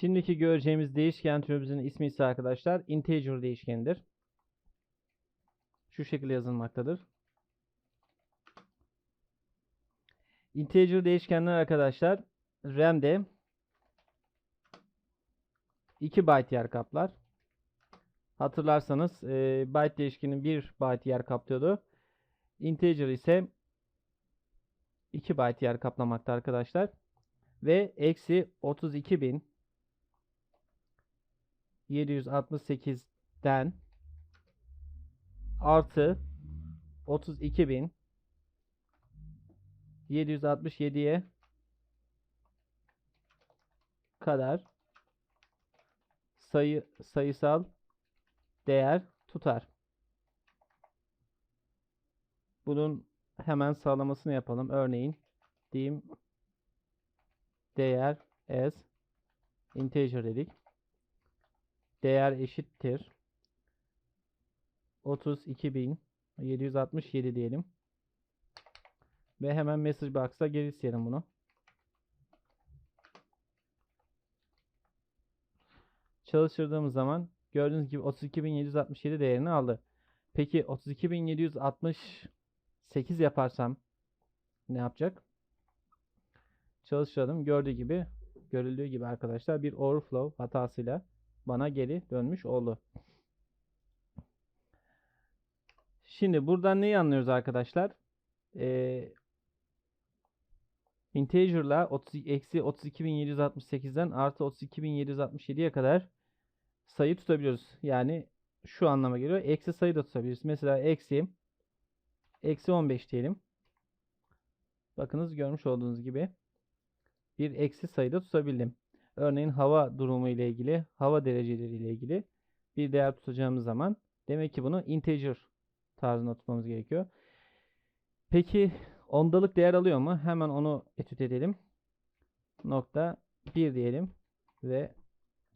Şimdiki göreceğimiz değişken türümüzün ismi ise arkadaşlar integer değişkenidir. Şu şekilde yazılmaktadır. Integer değişkenler arkadaşlar RAM'de 2 byte yer kaplar. Hatırlarsanız e, byte değişkenin 1 byte yer kaplıyordu. Integer ise 2 byte yer kaplamakta arkadaşlar. Ve eksi 32.768'den artı 32.767'ye kadar sayı sayısal değer tutar. Bunun hemen sağlamasını yapalım. Örneğin diyeyim değer as integer dedik. Değer eşittir 32.767 diyelim. Ve hemen message box'a geri isteyelim bunu. Çalıştırdığımız zaman gördüğünüz gibi 32.767 değerini aldı. Peki 32.768 yaparsam ne yapacak? Çalıştıralım. Gördüğü gibi görüldüğü gibi arkadaşlar bir overflow hatasıyla bana geri dönmüş oldu. Şimdi buradan neyi anlıyoruz arkadaşlar? Ee, integer'la 30, eksi 32.768'den artı 32.767'ye kadar sayı tutabiliyoruz. Yani şu anlama geliyor. Eksi sayı da tutabiliriz. Mesela eksi eksi 15 diyelim. Bakınız görmüş olduğunuz gibi bir eksi sayıda tutabildim. Örneğin hava durumu ile ilgili, hava dereceleri ile ilgili bir değer tutacağımız zaman demek ki bunu integer tarzında tutmamız gerekiyor. Peki ondalık değer alıyor mu? Hemen onu etüt edelim. Nokta 1 diyelim ve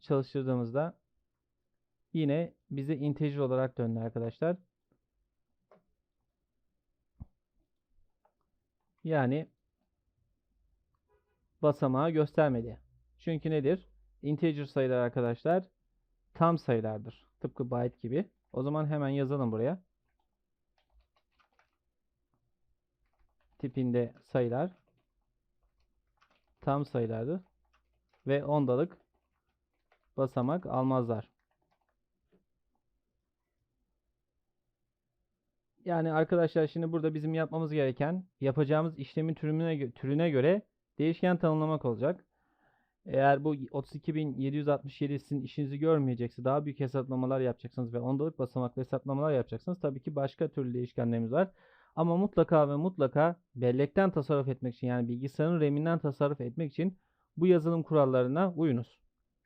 çalıştırdığımızda yine bize integer olarak döndü arkadaşlar. Yani basamağı göstermedi. Çünkü nedir? Integer sayılar arkadaşlar tam sayılardır. Tıpkı byte gibi. O zaman hemen yazalım buraya. Tipinde sayılar tam sayılardır. Ve ondalık basamak almazlar. Yani arkadaşlar şimdi burada bizim yapmamız gereken yapacağımız işlemin türüne, türüne göre değişken tanımlamak olacak. Eğer bu 32.767 sizin işinizi görmeyecekse daha büyük hesaplamalar yapacaksınız ve ondalık basamaklı hesaplamalar yapacaksınız. Tabii ki başka türlü değişkenlerimiz var. Ama mutlaka ve mutlaka bellekten tasarruf etmek için yani bilgisayarın RAM'inden tasarruf etmek için bu yazılım kurallarına uyunuz.